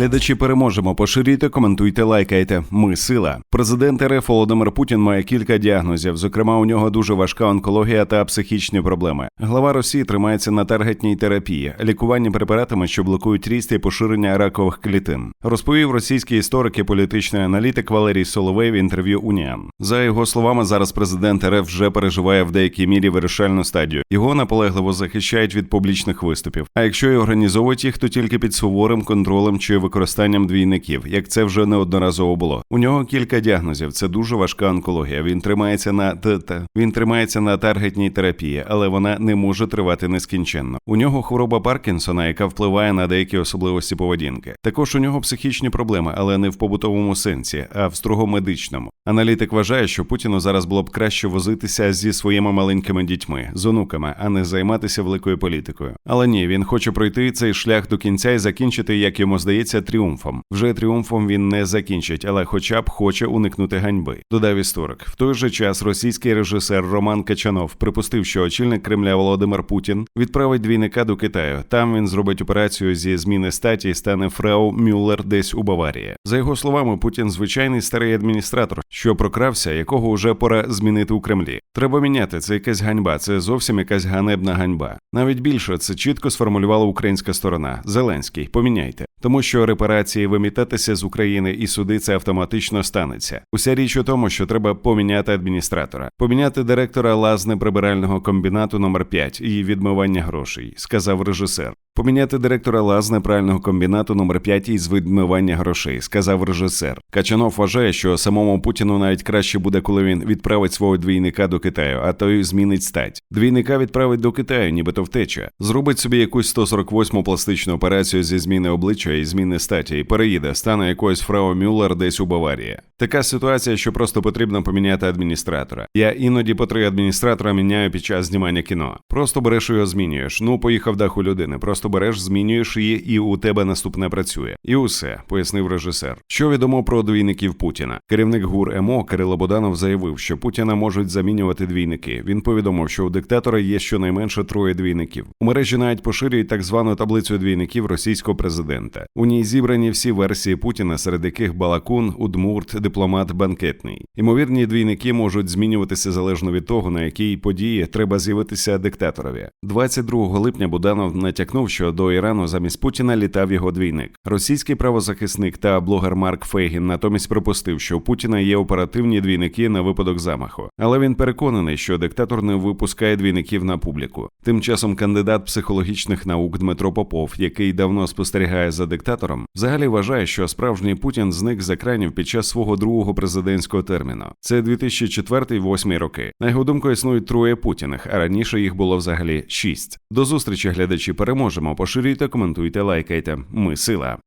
Глядачі переможемо. Поширюйте, коментуйте, лайкайте. Ми сила. Президент РФ Володимир Путін має кілька діагнозів. Зокрема, у нього дуже важка онкологія та психічні проблеми. Глава Росії тримається на таргетній терапії, лікуванні препаратами, що блокують ріст і поширення ракових клітин. Розповів російський історик і політичний аналітик Валерій Соловей в інтерв'ю Уніан. За його словами, зараз президент РФ вже переживає в деякій мірі вирішальну стадію. Його наполегливо захищають від публічних виступів. А якщо і організовують їх, то тільки під суворим контролем чи використанням двійників, як це вже неодноразово було. У нього кілька діагнозів. Це дуже важка онкологія. Він тримається на ТТ. Він тримається на таргетній терапії, але вона не може тривати нескінченно. У нього хвороба Паркінсона, яка впливає на деякі особливості поведінки. Також у нього психічні проблеми, але не в побутовому сенсі, а в строго медичному. Аналітик вважає, що Путіну зараз було б краще возитися зі своїми маленькими дітьми, з онуками, а не займатися великою політикою. Але ні, він хоче пройти цей шлях до кінця і закінчити, як йому здається, тріумфом. Вже тріумфом він не закінчить, але хоча б хоче уникнути ганьби. Додав історик. В той же час російський режисер Роман Качанов припустив, що очільник Кремля Володимир Путін відправить двійника до Китаю. Там він зробить операцію зі зміни статі і стане фрау Мюллер десь у Баварії. За його словами, Путін звичайний старий адміністратор, що прокрався, якого вже пора змінити у Кремлі. Треба міняти це якась ганьба. Це зовсім якась ганебна ганьба. Навіть більше це чітко сформулювала українська сторона. Зеленський, поміняйте. Тому що репарації вимітатися з України і суди це автоматично станеться. Уся річ у тому, що треба поміняти адміністратора, поміняти директора лазне прибирального комбінату номер 5 і відмивання грошей, сказав режисер. Поміняти директора лазне прального комбінату номер 5 із відмивання грошей, сказав режисер. Качанов вважає, що самому Путіну навіть краще буде, коли він відправить свого двійника до Китаю, а той змінить стать. Двійника відправить до Китаю, нібито втеча. Зробить собі якусь 148-му пластичну операцію зі зміни обличчя і зміни статі, і переїде, стане якоюсь фрау Мюллер десь у Баварії. Така ситуація, що просто потрібно поміняти адміністратора. Я іноді по три адміністратора міняю під час знімання кіно. Просто береш його змінюєш. Ну, поїхав дах у людини. Просто береш, змінюєш її, і у тебе наступне працює. І усе, пояснив режисер. Що відомо про двійників Путіна? Керівник ГУР МО Кирило Боданов заявив, що Путіна можуть замінювати двійники. Він повідомив, що у диктатора є щонайменше троє двійників. У мережі навіть поширюють так звану таблицю двійників російського президента. У ній зібрані всі версії Путіна, серед яких Балакун, Удмурт, дипломат, банкетний. Імовірні двійники можуть змінюватися залежно від того, на якій події треба з'явитися диктаторові. 22 липня Буданов натякнув, що до Ірану замість Путіна літав його двійник. Російський правозахисник та блогер Марк Фейгін натомість припустив, що у Путіна є оперативні двійники на випадок замаху, але він переконаний, що диктатор не випускає двійників на публіку. Тим часом кандидат психологічних наук Дмитро Попов, який давно спостерігає за диктатором, взагалі вважає, що справжній Путін зник з екранів під час свого другого президентського терміну. Це 2004-2008 роки. На його думку, існують троє Путіних, а раніше їх було взагалі шість. До зустрічі, глядачі, переможемо. Поширюйте, коментуйте, лайкайте. Ми сила.